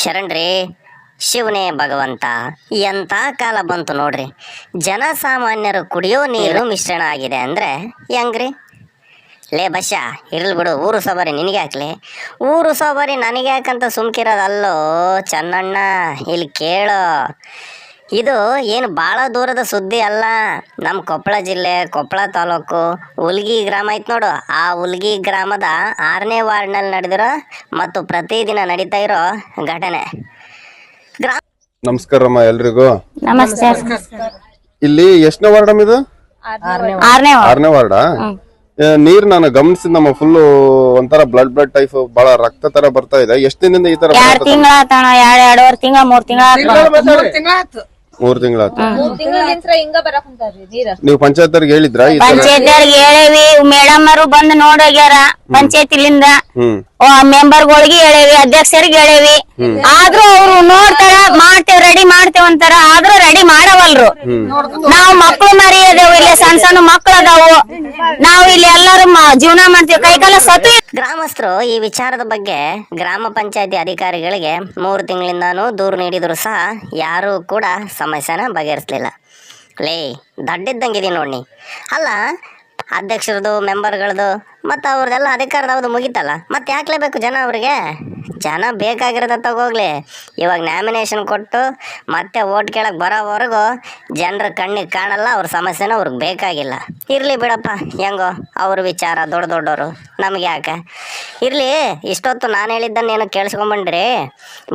ಶರಣ್ರಿ, ಶಿವನೇ ಭಗವಂತ, ಎಂಥ ಕಾಲ ಬಂತು ನೋಡ್ರಿ. ಜನಸಾಮಾನ್ಯರು ಕುಡಿಯೋ ನೀರು ಮಿಶ್ರಣ ಆಗಿದೆ ಅಂದರೆ ಹೆಂಗ್ರಿ? ಲೇ ಬಶ ಇರಲಿ ಬಿಡು, ಊರು ಸವಾರಿ ನಿನಗೆ ಹಾಕ್ಲಿ ಊರು ಸವಾರಿ ನನಗೆ ಯಾಕಂತ ಸುಮ್ಕಿರೋದಲ್ಲೋ ಚೆನ್ನಣ್ಣ, ಇಲ್ಲಿ ಕೇಳು. ಇದು ಏನು ಬಹಳ ದೂರದ ಸುದ್ದಿ ಅಲ್ಲ. ನಮ್ಮ ಕೊಪ್ಪಳ ಜಿಲ್ಲೆ ಕೊಪ್ಪಳ ತಾಲೂಕು ಉಲ್ಗಿ ಗ್ರಾಮ ಐತೆ ನೋಡು. ಆ ಉಲ್ಗಿ ಗ್ರಾಮದ ಆರನೇ ವಾರ್ಡ್ನಲ್ಲಿ ನಡೆದಿರೋ ಮತ್ತು ಪ್ರತಿದಿನ ನಡೀತಾ ಇರೋ ಘಟನೆ. ನಮಸ್ಕಾರ ನಮಸ್ಕಾರಮ್ಮ ಎಲ್ರಿಗೂ. ನಮಸ್ತೆ. ಇಲ್ಲಿ ಎಷ್ಟನೇ ವಾರ್ಡ್ ಅಮ್ಮ ಇದು? ಆರನೇ ಆರನೇ ವಾರ್ಡ? ನೀರ್ ನಾನು ಗಮನಿಸಿದ ನಮ್ಮ ಫುಲ್ ಒಂಥರ ಬ್ಲಡ್ ಬ್ಲಡ್ ಟೈಪ್ ಬಹಳ ರಕ್ತ ತರ ಬರ್ತಾ ಇದೆ. ಎಷ್ಟ್ ದಿನದಿಂದ ಈ ತರ ಎರಡ್ ತಿಂಗಳ ಆತಣ ಎರಡ್ ಎರಡೂವರೆ ತಿಂಗಳ ಮೂರ್ ತಿಂಗಳ ಮೂರ್ ತಿಂಗಳಾಯ್ತು. ತಿಂಗಳಿಂತ್ರ ಹಿಂಗ ಬರಕ್ ಕುಂತಾರ್ರಿ ನೀರ ನೀವು ಪಂಚಾಯತ್ ಅವ್ರಿಗೆ ಹೇಳಿದ್ರ ಈ ತರ? ಪಂಚಾಯತ್ದವ್ರಿಗೆ ಹೇಳೇವಿ ಮೇಡಮ್ ಅವರು ಬಂದು ನೋಡೋಗ್ಯಾರ ಪಂಚಾಯತಿಲಿಂದ. ಮೆಂಬರ್ಗಳಿಗೆ ಹೇಳೇವಿ ಅಧ್ಯಕ್ಷರಿಗೆ ಹೇಳೇವಿ. ಆದ್ರೂ ಅವ್ರು ನೋಡ್ತಾರ ಮಾಡ್ತೇವ್ ರೆಡಿ ಅಂತಾರ ಆದ್ರೂ ರೆಡಿ ಮಾಡವಲ್ರು. ನಾವು ಮಕ್ಳು ಮರಿ ಅದೇವು ಇಲ್ಲಿ ಸಣ್ಣ ಸಣ್ಣ ಮಕ್ಳು ಅದಾವು ನಾವು ಇಲ್ಲಿ ಎಲ್ಲಾರು ಜೀವನ ಮಾಡ್ತೀವಿ. ಕೈಕಾಲ ಸತ್ತು ಗ್ರಾಮಸ್ಥರು ಈ ವಿಚಾರದ ಬಗ್ಗೆ ಗ್ರಾಮ ಪಂಚಾಯತಿ ಅಧಿಕಾರಿಗಳಿಗೆ ಮೂರು ತಿಂಗಳಿಂದಾನು ದೂರು ನೀಡಿದ್ರು ಸಹ ಯಾರು ಕೂಡ ಸಮಸ್ಯೆನ ಬಗೆಹರಿಸಲಿಲ್ಲ. ಲೇ, ದಡ್ಡಿದ್ದಂಗಿದೆ ನೋಡಿ ಅಲ್ಲ, ಅಧ್ಯಕ್ಷರದು ಮೆಂಬರ್ಗಳದು ಮತ್ತು ಅವ್ರದ್ದೆಲ್ಲ ಅಧಿಕಾರದವ್ದು ಮುಗಿತಲ್ಲ. ಮತ್ತೆ ಯಾಕಲೇಬೇಕು ಜನ ಅವ್ರಿಗೆ? ಜನ ಬೇಕಾಗಿರೋದ ತಗೋಗ್ಲಿ. ಇವಾಗ ನಾಮಿನೇಷನ್ ಕೊಟ್ಟು ಮತ್ತೆ ಓಟ್ ಕೇಳಕ್ಕೆ ಬರೋವರೆಗೂ ಜನರ ಕಣ್ಣಿಗೆ ಕಾಣಲ್ಲ, ಅವ್ರ ಸಮಸ್ಯೆನ ಅವ್ರಿಗೆ ಬೇಕಾಗಿಲ್ಲ. ಇರಲಿ ಬಿಡಪ್ಪ, ಹೆಂಗೋ, ಅವ್ರ ವಿಚಾರ ದೊಡ್ಡ ದೊಡ್ಡವರು ನಮ್ಗೆ ಯಾಕೆ? ಇರಲಿ, ಇಷ್ಟೊತ್ತು ನಾನು ಹೇಳಿದ್ದನ್ನೇನು ಕೇಳಿಸ್ಕೊಂಬಂಡ್ರಿ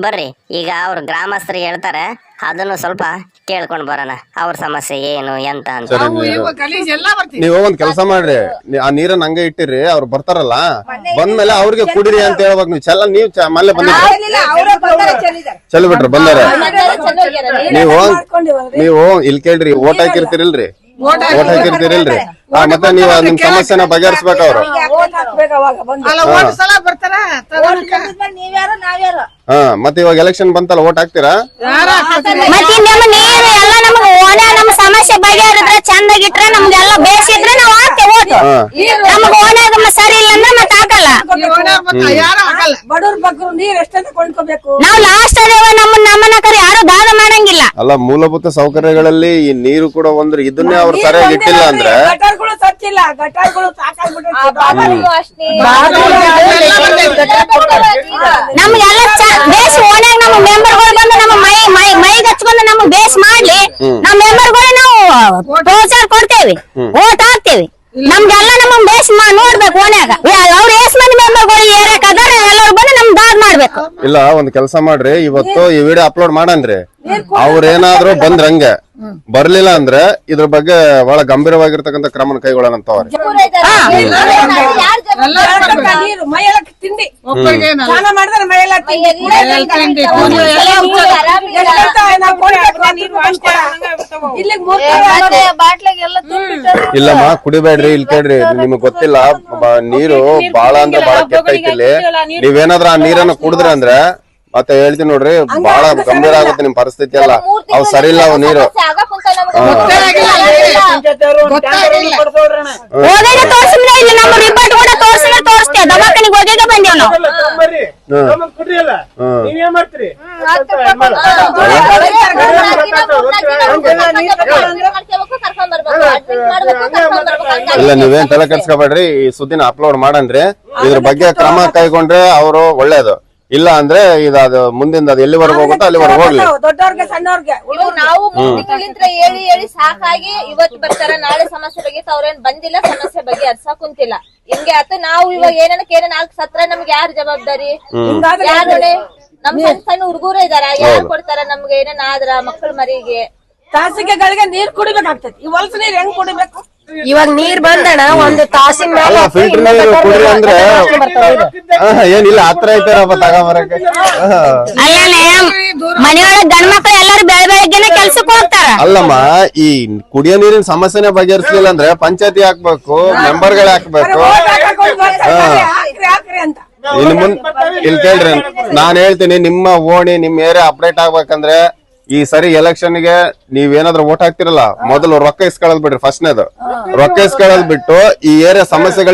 ಬರ್ರಿ, ಈಗ ಅವ್ರ ಗ್ರಾಮಸ್ಥರಿಗೆ ಹೇಳ್ತಾರೆ ಅದನ್ನು ಸ್ವಲ್ಪ ಕೇಳ್ಕೊಂಡು ಬರೋಣ. ಅವ್ರ ಸಮಸ್ಯೆ ಏನು ಎಂತ ಅಂತ. ಸರಿ ನೀವು- ನೀವು ಒಂದ್ ಕೆಲಸ ಮಾಡ್ರಿ. ನೀ- ಆ ನೀರನ್ನ ಹಂಗೆ ಇಟ್ಟಿರಿ ಅವ್ರು ಬರ್ತಾರಲ್ಲ? ಬಂದ್ಮೇಲೆ ಅವ್ರಿಗೆ ಕುಡಿರಿ ಅಂತ ಹೇಳ್ಬೇಕು ನೀವು ಚೆಲ್ಲ ನೀವು ಚ- ಮಲ್ಲೆ ಬಂದಿರಿ. ಚೆಲ್ ಬಿಟ್ರು ಬಂದಾರ. ನೀವು ನೀವು ಇಲ್ಲಿ ಕೇಳ್ರಿ ಓಟ್ ಹಾಕಿರ್ತೀರಿಲ್ರಿ. ಓಟ್ ಹಾಕಿರ್ತೀರಿಲ್ರಿ ಹಾ ಮತ್ತೆ ನೀವು ನಿಮ್ ಸಮಸ್ಯೆನ ಬಗೆಹರಿಸ್ಬೇಕು ಅವ್ರು. ನೀವ್ಯಾರು ನಾವ್ಯಾರು? ಹಾ ಮತ್ತೆ ಇವಾಗ ಎಲೆಕ್ಷನ್ ಬಂತಲ್ಲ ಓಟ್ ಹಾಕ್ತೀರಾ? ಮತ್ತೆ ನಮ್ಮ ನೀರು ಎಲ್ಲ ನಮ್ಗೆ ನಮ್ಮ ಸಮಸ್ಯೆ ಬಗೆಹರಿದ್ರೆ ಚಂದಾಗಿಟ್ರೆ ನಮ್ಗೆಲ್ಲ ಬೇಸಿದ್ರೆ ನಾವ್ ಹಾಕ್ತೇವೆ ಓಟು ನಮ್ಗೆ ಓಣ್ಯಾಗ ಸರಿ ಇಲ್ಲ ಅಂದ್ರೆ ಮತ್ತೆ ಹಾಕಲ್ಲ. ಬಡವ್ರ ಬಗ್ಗೆ ನೀರ್ ಎಷ್ಟಂತ ಕೊಂಡ್ಕೋಬೇಕು? ನಾವ್ ಲಾಸ್ಟ್ ಅದೇವ ನಮ್ಮ ನಮ್ಮನ್ನ ಕರೆ ದಾದ ಮಾಡಂಗಿಲ್ಲ. ಅಲ್ಲ ಮೂಲಭೂತ ಸೌಕರ್ಯಗಳಲ್ಲಿ ಈ ನೀರು ಕೂಡ ಒಂದ್ರೆ ಇದನ್ನೇ ಅವ್ರು ಸರಿಯಾಗಿ ಇಟ್ಟಿಲ್ಲ ಅಂದ್ರೆ? ಗಟಾರ್ಗಳು ಗಟಾರ್ಗಳು ನಮ್ಗೆಲ್ಲ ಚ- ಬೇಸ್ ಓಣ್ಯಾಗ ನಮ್ಮ ಮೆಂಬರ್ಗಳು ಬಂದು ನಮ್ಮ ಮೈ ಮೈ ಮೈಗೆ ಹಚ್ಕೊಂಡು ನಮ್ಗೆ ಬೇಸ್ ಮಾಡ್ಲಿ ನಮ್ಮ ಮೆಂಬರ್ಗಳು ನಾವು ಪ್ರೋತ್ಸಾಹ ಕೊಡ್ತೇವೆ. ಓಟ್ ಹಾಕ್ತೇವೆ. ನಮ್ಗೆಲ್ಲ ನಮ್ಮ ಬೇಸ್ ನೋಡ್ಬೇಕು ಓಣ್ಯಾಗ. ಅವ್ರ ಎಸ್ ಮಂದಿ ಮೆಂಬರ್ಗಳು ಏರಿಯಾಕ ಅದಾರ ಎಲ್ಲರೂ ಬಂದು ನಮ್ ದಾದ್ ಇಲ್ಲ ಒಂದ್ ಕೆಲಸ ಮಾಡ್ರಿ. ಇವತ್ತು ಈ ವಿಡಿಯೋ ಅಪ್ಲೋಡ್ ಮಾಡನ್ರಿ. ಅವ್ರೇನಾದ್ರೂ ಬಂದ್ರಂಗೆ. ಬರ್ಲಿಲ್ಲ ಅಂದ್ರೆ ಇದ್ರ ಬಗ್ಗೆ ಬಹಳ ಗಂಭೀರವಾಗಿರ್ತಕ್ಕಂಥ ಕ್ರಮ ಕೈಗೊಳ್ಳೋಣ ಇಲ್ಲಮ್ಮ ಕುಡಿಬೇಡ್ರಿ. ಇಲ್ಲಿ ಕೇಳ್ರಿ. ನಿಮಗ್ ಗೊತ್ತಿಲ್ಲ. ಬ- ನೀರು ಬಹಳ ಅಂದ್ರೆ ಬಹಳ ಕೆಟ್ಟೈತಿ ಇಲ್ಲಿ. ನೀವೇನಾದ್ರೂ ಆ ನೀರನ್ನ ಕುಡಿದ್ರೆ ಅಂದ್ರೆ ಮತ್ತೆ ಹೇಳ್ತೀನಿ ನೋಡ್ರಿ ಬಹಳ ಗಂಭೀರ ಆಗುತ್ತೆ ನಿಮ್ ಪರಿಸ್ಥಿತಿ ಎಲ್ಲ ಅವ್ ಸರಿ ಇಲ್ಲ ಅವ್ ನೀರು ಇಲ್ಲ ನೀವೇನ್ ತಲೆ ಕೆಡ್ಸ್ಕೊಬೇಡ್ರಿ ಈ ಸುದ್ದಿನ ಅಪ್ಲೋಡ್ ಮಾಡನ್ರಿ ಇದ್ರ ಬಗ್ಗೆ ಕ್ರಮ ಕೈಗೊಂಡ್ರೆ ಅವರು ಒಳ್ಳೇದು ಇಲ್ಲ ಅಂದ್ರೆ ಇದು ಅದು ಮುಂದಿಂದ ಅದು ಎಲ್ಲಿವರೆಗೂ ಹೋಗುತ್ತೋ ಅಲ್ಲಿವರೆಗೂ ಹೋಗ್ಲಿ. ದೊಡ್ಡವ್ರಿಗೆ ಸಣ್ಣವ್ರಿಗೆ. ಇವಾಗ ನಾವು ತಿಂಗಳಿಂದ ಹೇಳಿ ಹೇಳಿ ಸಾಕಾಗಿ ಇವತ್ತು ಬರ್ತಾರ ನಾಳೆ ಸಮಸ್ಯೆ ಬಗ್ಗೆ ಅವ್ರೇನ್ ಬಂದಿಲ್ಲ ಸಮಸ್ಯೆ ಬಗ್ಗೆ ಅರ್ಸ ಕುಂತಿಲ್ಲ. ಹಿಂಗೆ ಆತ ನಾವು ಇವಾಗ ಏನೇನ ಕೇಳ ನಾಲ್ಕು ಸತ್ರ ನಮ್ಗೆ ಯಾರು ಜವಾಬ್ದಾರಿ? ಯಾರೇ ನಮ್ ಸಣ್ಣ ಸಣ್ಣ ಹುಡುಗರು ಇದಾರ ಯಾರು ಕೊಡ್ತಾರ ನಮ್ಗೆ ಏನೇನ್ ಆದ್ರ ಮಕ್ಕಳ ಮರಿಗೆ? ತಾಸಿಗೆಗಳಿಗೆ ನೀರ್ ಕುಡಿಬೇಕಾಗ್ತೈತಿ. ಈ ಹೊಲಸ ನೀರ್ ಹೆಂಗ್ ಕುಡಿಬೇಕು? ಇವಾಗ ನೀರ್ ಬಂದಣ ಒಂದು ತಾಸಿನ ಮೇಲೆ ಅಲ್ಲ ಫಿಲ್ಟರ್ ನೀರು ಕುಡ್ರಿ ಅಂದ್ರೆ ಏನಿಲ್ಲ ಹತ್ರ ಐತಾರಪ್ಪ ತಗೊಂಬರಕ್ಕೆ. ಹಾ. ಅಲ್ಲೇ ಮನೆಯೊಳಗ್ ಗಂಡ್ ಮಕ್ಳು ಎಲ್ಲಾರು ಬೆಳ ಬೆಳಗ್ಗೆನೆ ಕೆಲ್ಸಕ್ಕೆ ಹೋಗ್ತಾರ. ಅಲ್ಲಮ್ಮ ಈ ಕುಡಿಯೋ ನೀರಿನ ಸಮಸ್ಯೆನೆ ಬಗೆಹರಿಸಲಿಲ್ಲ ಅಂದ್ರೆ ಪಂಚಾಯತಿ ಹಾಕ್ಬೇಕು ಮೆಂಬರ್ಗಳೇ ಹಾಕ್ಬೇಕು. ಹಾಕ್ರಿ ಹಾಕ್ರಿ ಅಂತ. ಇನ್ನು ಮುಂದ್ ಇಲ್ಲಿ ಕೇಳ್ರಿ ನಾನ್ ಹೇಳ್ತೀನಿ ನಿಮ್ಮ ಓಣಿ ನಿಮ್ ಏರಿಯಾ ಅಪ್ಡೇಟ್ ಆಗ್ಬೇಕಂದ್ರೆ ಈ ಸರಿ ಎಲೆಕ್ಷನ್ಗೆ ನೀವೇನಾದ್ರೂ ಓಟ್ ಹಾಕ್ತಿರಲ್ಲ ಮೊದಲು ರೊಕ್ಕ ಇಸ್ಕೊಳ್ಳೋದ್ ಬಿಡ್ರಿ ಫಸ್ಟ್ನೇದು ರೊಕ್ಕ ಇಸ್ಕೊಳ್ಳೋದ್ ಬಿಟ್ಟು ಈ ಏರಿಯಾ ಸಮಸ್ಯೆಗಳು